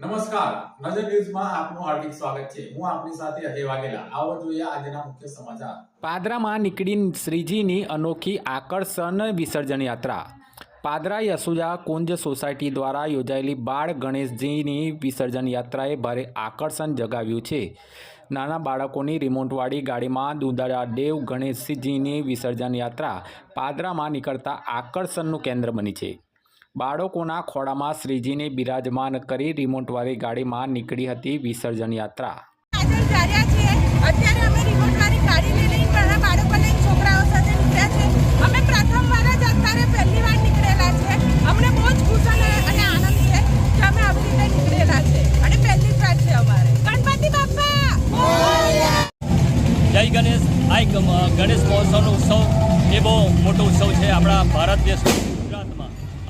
નમસ્કાર. નજર ન્યૂઝમાં આપનું હાર્દિક સ્વાગત છે. હું આપની સાથે અજય વાઘેલા. આવો જોઈએ આજના મુખ્ય સમાચાર. પાદરામાં નીકળી શ્રીજીની અનોખી આકર્ષણ વિસર્જન યાત્રા. પાદરા યસુજા કુંજ સોસાયટી દ્વારા યોજાયેલી બાળ ગણેશજીની વિસર્જન યાત્રાએ ભારે આકર્ષણ જગાવ્યું છે. નાના બાળકોની રિમોટવાળી ગાડીમાં દુધાળા દેવ ગણેશજીની વિસર્જન યાત્રા પાદરામાં નીકળતા આકર્ષણનું કેન્દ્ર બની છે. બાળકોના ખોળામાં શ્રીજીને બિરાજમાન કરી રિમોટવાળી ગાડીમાં નીકળી હતી વિસર્જન યાત્રા. અત્યારે અમે રિમોટ વાળી ગાડી લઈ લઈને ઘણા બાળકો લઈને છોકરાઓ સાથે નીકળ્યા છે. અમે પ્રથમ વાર જ અત્યારે પહેલી વાર નીકળેલા છે. અમને બહુ જ ખુશ અને અને આનંદ છે કે અમે આવી રીતે નીકળેલા છે. અને પહેલી વાર છે અમારે. ગણપતિ બાપ્પા! જય ગણેશ. આ એક ગણેશ મહોત્સવનો ઉત્સવ. એ બહુ મોટો ઉત્સવ છે આપણા ભારત દેશમાં ગુજરાતમાં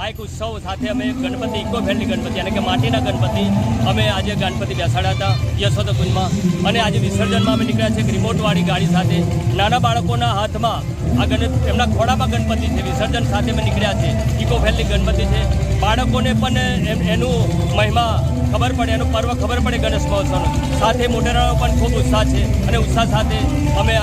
આ એક ઉત્સવ સાથે અમે ગણપતિ, ઇકો ફ્રેન્ડલી ગણપતિ એટલે કે માટીના ગણપતિ અમે આજે ગણપતિ બેસાડ્યા હતા યશોદ કુંજમાં. અને આજે વિસર્જનમાં અમે નીકળ્યા છે રિમોટવાળી ગાડી સાથે. નાના બાળકોના હાથમાં આ ગણેશ એમના ખોડામાં ગણપતિ છે. વિસર્જન સાથે અમે નીકળ્યા છે ઇકો ફ્રેન્ડલી ગણપતિ છે. બાળકોને પણ એનું મહિમા ખબર પડે, એનું પર્વ ખબર પડે ગણેશ મહોત્સવનું. સાથે મોટેરાનો પણ ખૂબ ઉત્સાહ છે અને ઉત્સાહ સાથે અમે